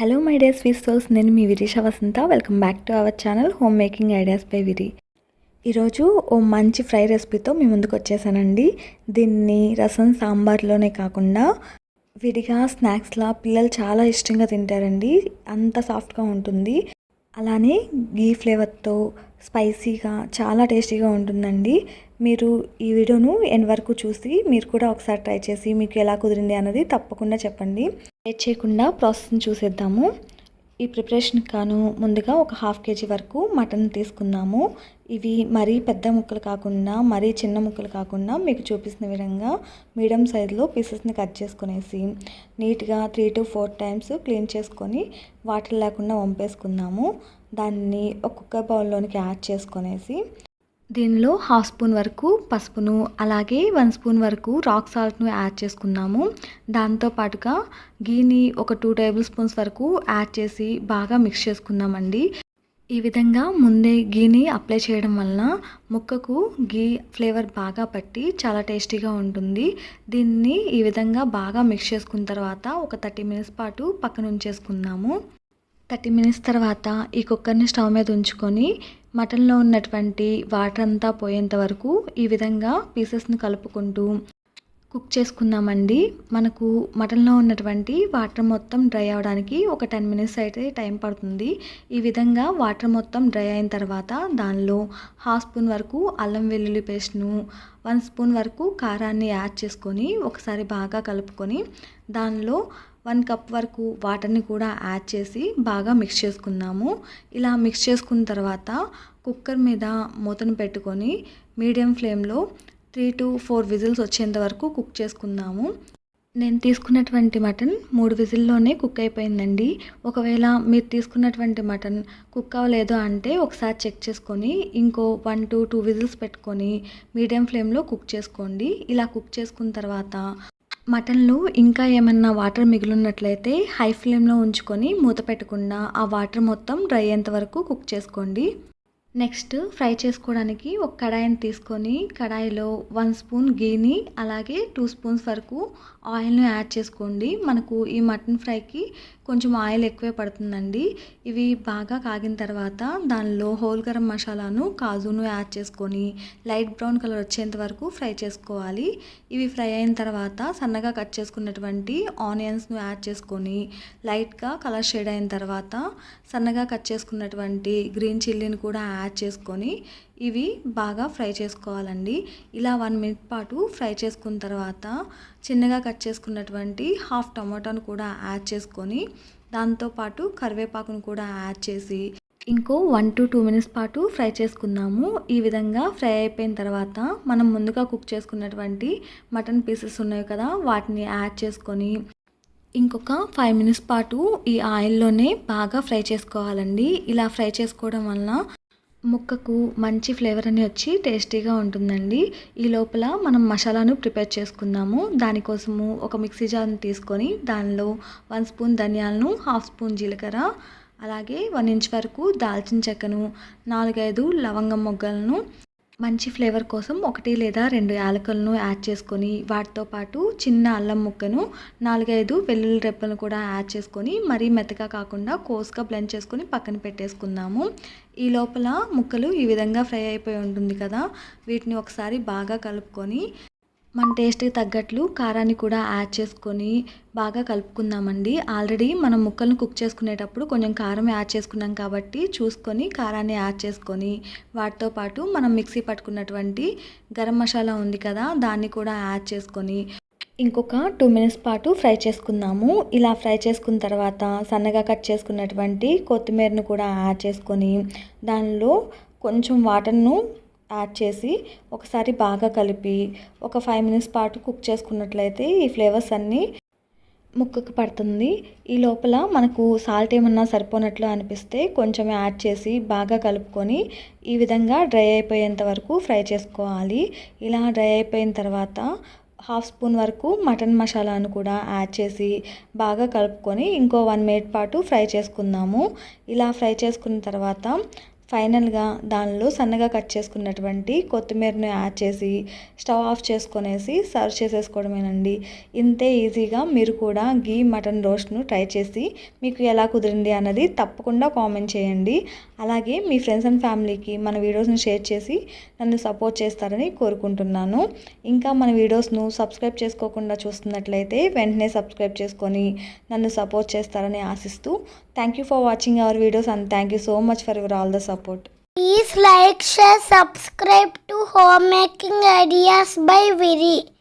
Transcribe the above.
Hello my dear sweet souls నేను మీ Virisha Vasantha. Welcome back to our channel home making ideas by Viri ఈరోజు ఓ మంచి fry రెసిపీతో మీ ముందుకు వచ్చేసానండి. దీన్ని రసం సాంబార్లోనే కాకుండా విడిగా స్నాక్స్లా పిల్లలు చాలా ఇష్టంగా తింటారండి. అంత సాఫ్ట్గా ఉంటుంది. అలానే గీ ఫ్లేవర్తో స్పైసీగా చాలా టేస్టీగా ఉంటుందండి. మీరు ఈ వీడియోను ఎన్ వరకు చూసి మీరు కూడా ఒకసారి ట్రై చేసి మీకు ఎలా కుదిరింది అన్నది తప్పకుండా చెప్పండి. లేట్ చేయకుండా ప్రాసెస్ని చూసేద్దాము. ఈ ప్రిపరేషన్ కాను ముందుగా ఒక హాఫ్ కేజీ వరకు మటన్ తీసుకుందాము. ఇవి మరీ పెద్ద ముక్కలు కాకుండా మరీ చిన్న ముక్కలు కాకుండా మీకు చూపిస్తున్న విధంగా మీడియం సైజులో పీసెస్ని కట్ చేసుకునేసి నీట్గా three to four times clean చేసుకొని వాటర్ లేకుండా వంపేసుకుందాము. దాన్ని ఒక కుక్కర్ బౌల్లోనికి యాడ్ చేసుకొనేసి దీనిలో హాఫ్ స్పూన్ వరకు పసుపును అలాగే వన్ స్పూన్ వరకు రాక్ సాల్ట్ను యాడ్ చేసుకున్నాము. దాంతో పాటుగా గీని ఒక టూ టేబుల్ స్పూన్స్ వరకు యాడ్ చేసి బాగా మిక్స్ చేసుకున్నామండి. ఈ విధంగా ముందే గీని అప్లై చేయడం వలన ముక్కకు గీ ఫ్లేవర్ బాగా పట్టి చాలా టేస్టీగా ఉంటుంది. దీన్ని ఈ విధంగా బాగా మిక్స్ చేసుకున్న తర్వాత ఒక థర్టీ మినిట్స్ పాటు పక్కన ఉంచేసుకుందాము. థర్టీ మినిట్స్ తర్వాత ఈ కుక్కర్ని స్టవ్ మీద ఉంచుకొని మటన్లో ఉన్నటువంటి వాటర్ అంతా పోయేంత వరకు ఈ విధంగా పీసెస్ని కలుపుకుంటూ కుక్ చేసుకుందామండి. మనకు మటన్లో ఉన్నటువంటి వాటర్ మొత్తం డ్రై అవడానికి ఒక టెన్ మినిట్స్ అయితే టైం పడుతుంది. ఈ విధంగా వాటర్ మొత్తం డ్రై అయిన తర్వాత దానిలో హాఫ్ స్పూన్ వరకు అల్లం వెల్లుల్లి పేస్ట్ను వన్ స్పూన్ వరకు కారాన్ని యాడ్ చేసుకొని ఒకసారి బాగా కలుపుకొని దానిలో వన్ కప్ వరకు వాటర్ని కూడా యాడ్ చేసి బాగా మిక్స్ చేసుకున్నాము ఇలా మిక్స్ చేసుకున్న తర్వాత కుక్కర్ మీద మూతను పెట్టుకొని మీడియం ఫ్లేమ్లో త్రీ టు ఫోర్ విజిల్స్ వచ్చేంత వరకు కుక్ చేసుకుందాము. నేను తీసుకున్నటువంటి మటన్ మూడు విజిల్లోనే కుక్ అయిపోయిందండి. ఒకవేళ మీరు తీసుకున్నటువంటి మటన్ కుక్ అవ్వలేదు అంటే ఒకసారి చెక్ చేసుకొని ఇంకో వన్ టు టూ విజిల్స్ పెట్టుకొని మీడియం ఫ్లేమ్లో కుక్ చేసుకోండి. ఇలా కుక్ చేసుకున్న తర్వాత మటన్లో ఇంకా ఏమన్నా వాటర్ మిగిలినట్లయితే హై ఫ్లేమ్లో ఉంచుకొని మూత పెట్టకుండా ఆ వాటర్ మొత్తం డ్రై అయ్యేంత వరకు కుక్ చేసుకోండి. నెక్స్ట్ ఫ్రై చేసుకోవడానికి ఒక కడాయిని తీసుకొని కడాయిలో వన్ స్పూన్ గీని అలాగే టూ స్పూన్స్ వరకు ఆయిల్ను యాడ్ చేసుకోండి. మనకు ఈ మటన్ ఫ్రైకి కొంచెం ఆయిల్ ఎక్కువే పడుతుందండి. ఇవి బాగా కాగిన తర్వాత దానిలో హోల్ గరం మసాలాను కాజును యాడ్ చేసుకొని లైట్ బ్రౌన్ కలర్ వచ్చేంత వరకు ఫ్రై చేసుకోవాలి. ఇవి ఫ్రై అయిన తర్వాత సన్నగా కట్ చేసుకున్నటువంటి ఆనియన్స్ను యాడ్ చేసుకొని లైట్గా కలర్ షేడ్ అయిన తర్వాత సన్నగా కట్ చేసుకున్నటువంటి గ్రీన్ చిల్లీని కూడా యాడ్ చేసుకొని ఇవి బాగా ఫ్రై చేసుకోవాలండి. ఇలా వన్ మినిట్ పాటు ఫ్రై చేసుకున్న తర్వాత చిన్నగా కట్ చేసుకున్నటువంటి హాఫ్ టమాటాను కూడా యాడ్ చేసుకొని దాంతోపాటు కరివేపాకును కూడా యాడ్ చేసి ఇంకో వన్ టు టూ మినిట్స్ పాటు ఫ్రై చేసుకుందాము ఈ విధంగా ఫ్రై అయిపోయిన తర్వాత మనం ముందుగా కుక్ చేసుకున్నటువంటి మటన్ పీసెస్ ఉన్నాయి కదా వాటిని యాడ్ చేసుకొని ఇంకొక ఫైవ్ మినిట్స్ పాటు ఈ ఆయిల్లోనే బాగా ఫ్రై చేసుకోవాలండి. ఇలా ఫ్రై చేసుకోవడం వలన ముక్కకు మంచి ఫ్లేవర్ అని వచ్చి టేస్టీగా ఉంటుందండి. ఈ లోపల మనం మసాలాను ప్రిపేర్ చేసుకుందాము. దానికోసము ఒక మిక్సీ జార్ని తీసుకొని దానిలో వన్ స్పూన్ ధనియాలను హాఫ్ స్పూన్ జీలకర్ర అలాగే వన్ ఇంచ్ వరకు దాల్చిన చెక్కను నాలుగైదు లవంగం మొగ్గలను మంచి ఫ్లేవర్ కోసం ఒకటి లేదా రెండు యాలకులను యాడ్ చేసుకొని వాటితో పాటు చిన్న అల్లం ముక్కను నాలుగైదు వెల్లుల్లి రెప్పలను కూడా యాడ్ చేసుకొని మరీ మెత్తగా కాకుండా కోసుగా బ్లెండ్ చేసుకొని పక్కన పెట్టేసుకుందాము. ఈ లోపల ముక్కలు ఈ విధంగా ఫ్రై అయిపోయి ఉంటుంది కదా వీటిని ఒకసారి బాగా కలుపుకొని మన టేస్ట్కి తగ్గట్లు కారాన్ని కూడా యాడ్ చేసుకొని బాగా కలుపుకుందామండి. ఆల్రెడీ మనం ముక్కలను కుక్ చేసుకునేటప్పుడు కొంచెం కారం యాడ్ చేసుకున్నాం కాబట్టి చూసుకొని కారాన్ని యాడ్ చేసుకొని వాటితో పాటు మనం మిక్సీ పట్టుకున్నటువంటి గరం మసాలా ఉంది కదా దాన్ని కూడా యాడ్ చేసుకొని ఇంకొక టూ మినిట్స్ పాటు ఫ్రై చేసుకుందాము. ఇలా ఫ్రై చేసుకున్న తర్వాత సన్నగా కట్ చేసుకున్నటువంటి కొత్తిమీరను కూడా యాడ్ చేసుకొని దానిలో కొంచెం వాటర్ను యాడ్ చేసి ఒకసారి బాగా కలిపి ఒక ఫైవ్ మినిట్స్ పాటు కుక్ చేసుకున్నట్లయితే ఈ ఫ్లేవర్స్ అన్నీ ముక్కకు పడుతుంది. ఈ లోపల మనకు సాల్ట్ ఏమన్నా సరిపోనట్లు అనిపిస్తే కొంచెం యాడ్ చేసి బాగా కలుపుకొని ఈ విధంగా డ్రై అయిపోయేంత వరకు ఫ్రై చేసుకోవాలి. ఇలా డ్రై అయిపోయిన తర్వాత హాఫ్ స్పూన్ వరకు మటన్ మసాలాను కూడా యాడ్ చేసి బాగా కలుపుకొని ఇంకో వన్ మినిట్ పాటు ఫ్రై చేసుకుందాము. ఇలా ఫ్రై చేసుకున్న తర్వాత ఫైనల్గా దానిలో సన్నగా కట్ చేసుకున్నటువంటి కొత్తిమీరను యాడ్ చేసి స్టవ్ ఆఫ్ చేసుకొనేసి సర్వ్ చేసేసుకోవడమేనండి. ఇంతే ఈజీగా మీరు కూడా గీ మటన్ రోస్ట్ను ట్రై చేసి మీకు ఎలా కుదిరింది అన్నది తప్పకుండా కామెంట్ చేయండి. అలాగే మీ ఫ్రెండ్స్ అండ్ ఫ్యామిలీకి మన వీడియోస్ని షేర్ చేసి నన్ను సపోర్ట్ చేస్తారని కోరుకుంటున్నాను. ఇంకా మన వీడియోస్ను సబ్స్క్రైబ్ చేసుకోకుండా చూస్తున్నట్లయితే వెంటనే సబ్స్క్రైబ్ చేసుకొని నన్ను సపోర్ట్ చేస్తారని ఆశిస్తూ Thank you for watching our videos and thank you so much for your all the support. Please like, share, subscribe to Homemaking Ideas by Viri.